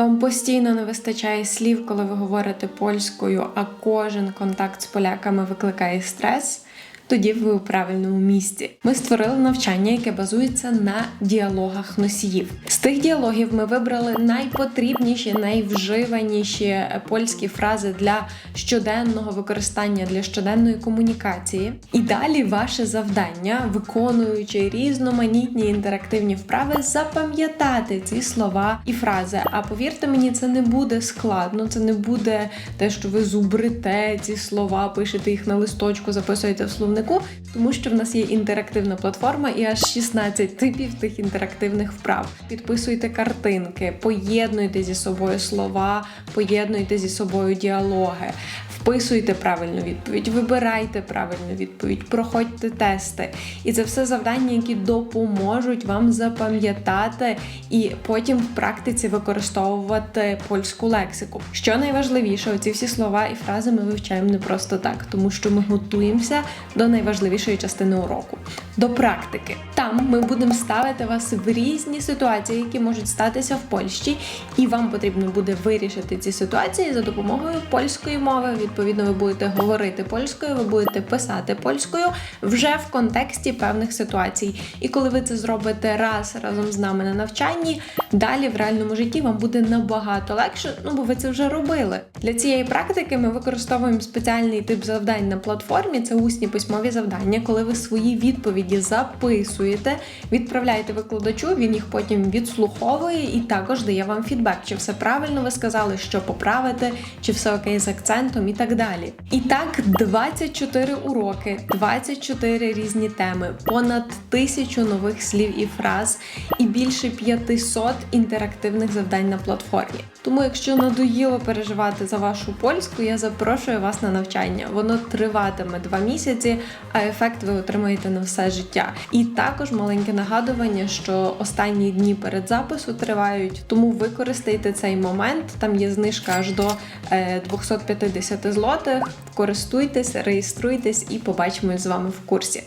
Вам постійно не вистачає слів, коли ви говорите польською, а кожен контакт з поляками викликає стрес. Тоді ви у правильному місці. Ми створили навчання, яке базується на діалогах носіїв. З тих діалогів ми вибрали найпотрібніші, найвживаніші польські фрази для щоденного використання для щоденної комунікації. І далі ваше завдання, виконуючи різноманітні інтерактивні вправи, запам'ятати ці слова і фрази. А повірте мені, це не буде складно, це не буде те, що ви зубрите ці слова, пишете їх на листочку, записуєте в словнику, тому що в нас є інтерактивна платформа і аж 16 типів тих інтерактивних вправ. Підписуйте картинки, поєднуйте зі собою слова, поєднуйте зі собою діалоги. Вписуйте правильну відповідь, вибирайте правильну відповідь, проходьте тести. І це все завдання, які допоможуть вам запам'ятати і потім в практиці використовувати польську лексику. Що найважливіше, оці всі слова і фрази ми вивчаємо не просто так, тому що ми готуємося до найважливішої частини уроку до практики. Там ми будемо ставити вас в різні ситуації, які можуть статися в Польщі, і вам потрібно буде вирішити ці ситуації за допомогою польської мови. Відповідно, ви будете говорити польською, ви будете писати польською вже в контексті певних ситуацій. І коли ви це зробите раз разом з нами на навчанні, далі в реальному житті вам буде набагато легше, ну бо ви це вже робили. Для цієї практики ми використовуємо спеціальний тип завдань на платформі. Це усні письмові завдання, коли ви свої відповіді записуєте, відправляєте викладачу, він їх потім відслуховує і також дає вам фідбек, чи все правильно ви сказали, що поправити, чи все окей з акцентом і так далі. І так, 24 уроки, 24 різні теми, понад тисячу нових слів і фраз, і більше 500 інтерактивних завдань на платформі. Тому, якщо надоїло переживати за вашу польську, я запрошую вас на навчання. Воно триватиме два місяці, а ефект ви отримаєте на все життя. І також маленьке нагадування, що останні дні перед запису тривають, тому використайте цей момент. Там є знижка аж до е, 250 злотих. Користуйтесь, реєструйтесь і побачимось з вами в курсі.